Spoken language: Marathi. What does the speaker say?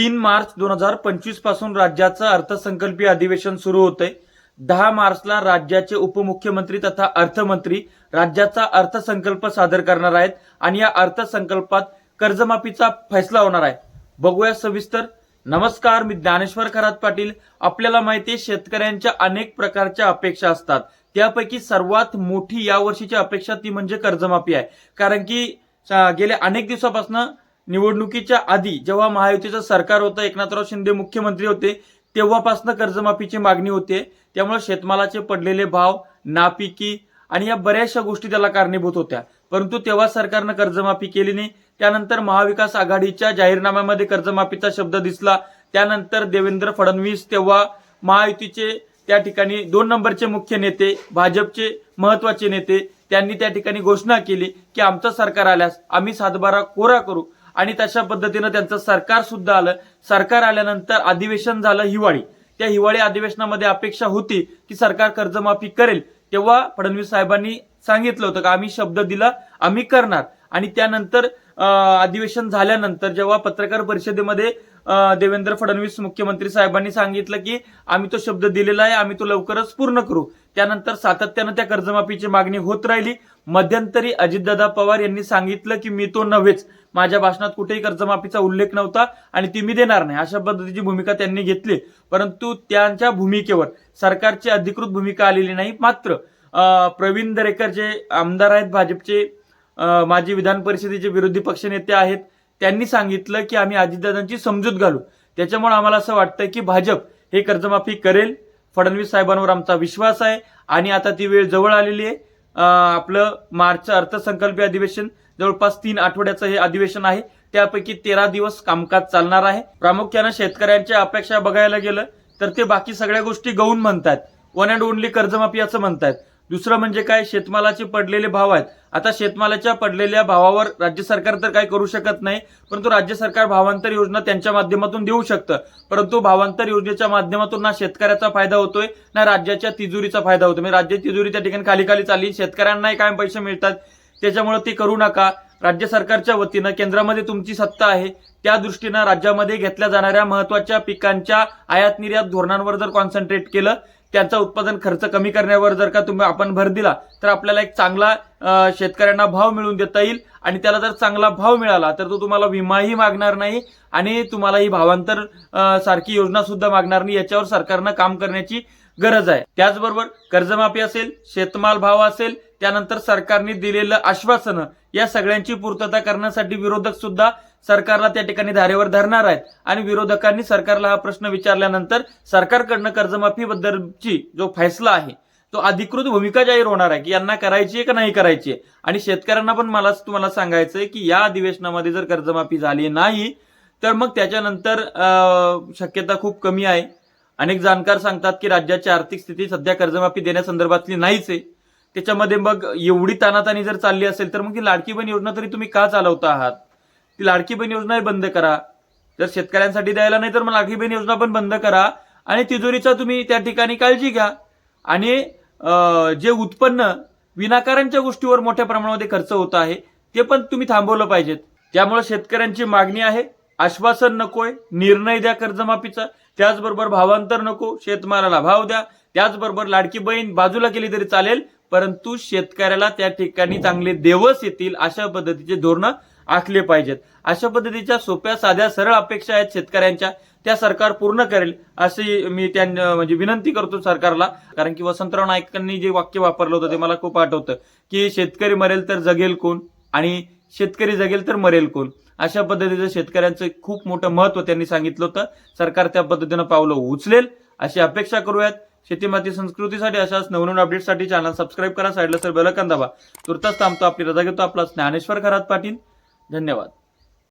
तीन मार्च दोन हजार पंचवीसपासून राज्याचं अर्थसंकल्पीय अधिवेशन सुरू होतंय. दहा मार्चला राज्याचे उपमुख्यमंत्री तथा अर्थमंत्री राज्याचा अर्थसंकल्प सादर करणार आहेत आणि या अर्थसंकल्पात कर्जमाफीचा फैसला होणार आहे. बघूया सविस्तर. नमस्कार मी ज्ञानेश्वर खरात पाटील. आपल्याला माहिती आहे शेतकऱ्यांच्या अनेक प्रकारच्या अपेक्षा असतात. त्यापैकी सर्वात मोठी या वर्षीची अपेक्षा ती म्हणजे कर्जमाफी आहे. कारण की गेल्या अनेक दिवसापासून निवडणुकीच्या आधी जेव्हा महायुतीचं सरकार होतं एकनाथराव शिंदे मुख्यमंत्री होते तेव्हापासून कर्जमाफीची मागणी होते. त्यामुळे शेतमालाचे पडलेले भाव नापिकी आणि या बऱ्याचशा गोष्टी त्याला कारणीभूत होत्या. परंतु तेव्हा सरकारनं कर्जमाफी केली नाही. त्यानंतर महाविकास आघाडीच्या जाहीरनाम्यामध्ये कर्जमाफीचा शब्द दिसला. त्यानंतर देवेंद्र फडणवीस तेव्हा महायुतीचे त्या ठिकाणी दोन नंबरचे मुख्य नेते भाजपचे महत्त्वाचे नेते त्यांनी त्या ठिकाणी घोषणा केली की आमचं सरकार आल्यास आम्ही सातबारा कोरा करू. आणि तशा पद्धतीनं त्यांचं सरकार सुद्धा आलं. सरकार आल्यानंतर अधिवेशन झालं हिवाळी. त्या हिवाळी अधिवेशनामध्ये अपेक्षा होती की सरकार कर्जमाफी करेल. तेव्हा फडणवीस साहेबांनी सांगितलं होतं का आम्ही शब्द दिला आम्ही करणार. आणि त्यानंतर अधिवेशन झाल्यानंतर जेव्हा पत्रकार परिषदेमध्ये देवेंद्र फडणवीस मुख्यमंत्री साहेबांनी सांगितलं की आम्ही तो शब्द दिलेला आहे आम्ही तो लवकरच पूर्ण करू. त्यानंतर सातत्यानं त्या कर्जमाफीची मागणी होत राहिली. मध्यंतरी अजितदादा पवार यांनी सांगितलं की मी तो नव्हेच. माझ्या भाषणात कुठेही कर्जमाफीचा उल्लेख नव्हता आणि ती मी देणार नाही. अशा पद्धतीची भूमिका त्यांनी घेतली. परंतु त्यांच्या भूमिकेवर सरकारची अधिकृत भूमिका आलेली नाही. मात्र प्रवीण दरेकर जे आमदार आहेत भाजपचे माजी विधान परिषदेचे विरोधी पक्षनेते आहेत त्यांनी सांगितलं की आम्ही अजितदादांची समजूत घालू. त्याच्यामुळे आम्हाला असं वाटतं की भाजप हे कर्जमाफी करेल. फडणवीस साहेबांवर आमचा विश्वास आहे आणि आता ती वेळ जवळ आलेली आहे. आपलं मार्च अर्थसंकल्पीय अधिवेशन जवळपास तीन आठवड्याचं हे अधिवेशन आहे. त्यापैकी तेरा दिवस कामकाज चालणार आहे. प्रामुख्यानं शेतकऱ्यांच्या अपेक्षा बघायला गेलं तर ते बाकी सगळ्या गोष्टी गौण म्हणतात वन अँड ओनली कर्जमाफी असं म्हणतात दुसरं म्हणजे काय? शेतमालाचे पडलेले भाव आहेत. आता शेतमालाच्या पडलेल्या भावावर राज्य सरकार तर काही करू शकत नाही परंतु राज्य सरकार भावांतर योजना त्यांच्या माध्यमातून देऊ शकतं. परंतु भावांतर योजनेच्या माध्यमातून ना शेतकऱ्याचा फायदा होतोय ना राज्याच्या तिजोरीचा फायदा होतोय. म्हणजे राज्याची तिजोरी त्या ठिकाणी खाली खाली चालली शेतकऱ्यांनाही काय पैसे मिळतात. त्याच्यामुळे ते करू नका. राज्य सरकारच्या वतीनं केंद्रामध्ये तुमची सत्ता आहे. त्या दृष्टीनं राज्यामध्ये घेतल्या जाणाऱ्या महत्त्वाच्या पिकांच्या आयात निर्यात धोरणांवर जर कॉन्सन्ट्रेट केलं त्यांचा उत्पादन खर्च कमी करण्यावर जर का तुम्ही आपण भर दिला तर आपल्याला एक चांगला शेतकऱ्यांना भाव मिळवून देता येईल. आणि त्याला जर चांगला भाव मिळाला तर तो तुम्हाला विमाही मागणार नाही आणि तुम्हाला ही भावांतर सारखी योजना सुद्धा मागणार नाही. याच्यावर सरकारनं काम करण्याची गरज आहे. त्याचबरोबर कर्जमाफी असेल शेतमाल भाव असेल त्यानंतर सरकारने दिलेलं आश्वासनं या सगळ्यांची पूर्तता करण्यासाठी विरोधक सुद्धा सरकारला त्या ठिकाणी धारेवर धरणार आहेत. आणि विरोधकांनी सरकारला हा प्रश्न विचारल्यानंतर सरकारकडनं कर्जमाफीबद्दलची जो फैसला आहे तो अधिकृत भूमिका जाहीर होणार आहे की यांना करायची आहे का नाही करायची आहे? आणि शेतकऱ्यांना पण मला तुम्हाला सांगायचं आहे की या अधिवेशनामध्ये जर कर्जमाफी झाली नाही तर मग त्याच्यानंतर शक्यता खूप कमी आहे. अनेक जाणकार सांगतात की राज्याची आर्थिक स्थिती सध्या कर्जमाफी देण्यासंदर्भातली नाहीच आहे. त्याच्यामध्ये मग एवढी तानातानी जर चालली असेल तर मग ती लाडकी बहीण योजना तरी तुम्ही का चालवता आहात? ती लाडकी बहीण योजनाही बंद करा. जर शेतकऱ्यांसाठी द्यायला नाही तर मग लाडकी बहीण योजना पण बंद करा. आणि तिजोरीचा तुम्ही त्या ठिकाणी काळजी घ्या. आणि जे उत्पन्न विनाकारांच्या गोष्टीवर मोठ्या प्रमाणामध्ये खर्च होत आहे ते पण तुम्ही थांबवलं पाहिजेत. त्यामुळे शेतकऱ्यांची मागणी आहे आश्वासन नकोय निर्णय द्या कर्जमाफीचा. त्याचबरोबर भावांतर नको शेतमालाला भाव द्या. त्याचबरोबर लाडकी बहीण बाजूला केली तरी चालेल परंतु शेतकऱ्याला त्या ठिकाणी चांगले देवस येतील अशा पद्धतीचे धोरणं आखले पाहिजेत. अशा पद्धतीच्या सोप्या साध्या सरळ अपेक्षा आहेत शेतकऱ्यांच्या. त्या सरकार पूर्ण करेल अशी मी त्यांना म्हणजे विनंती करतो सरकारला. कारण की वसंतराव नाईकांनी जे वाक्य वापरलं होतं ते मला खूप आठवतं. की शेतकरी मरेल तर जगेल कोण? आणि शेतकरी जगेल तर मरेल कोण? अशा पद्धतीचं शेतकऱ्यांचं खूप मोठं महत्त्व त्यांनी सांगितलं होतं. सरकार त्या पद्धतीनं पावलं उचलेल. अशी अपेक्षा करूयात. शेतीमाती संस्कृतीसाठी अशाच नवनवीन अपडेटसाठी चॅनल सबस्क्राईब करा साईडला सर बेलकन दाबा. तुर्तास थांबतो आपली रजा घेतो आपला ज्ञानेश्वर खरात पाटील. धन्यवाद.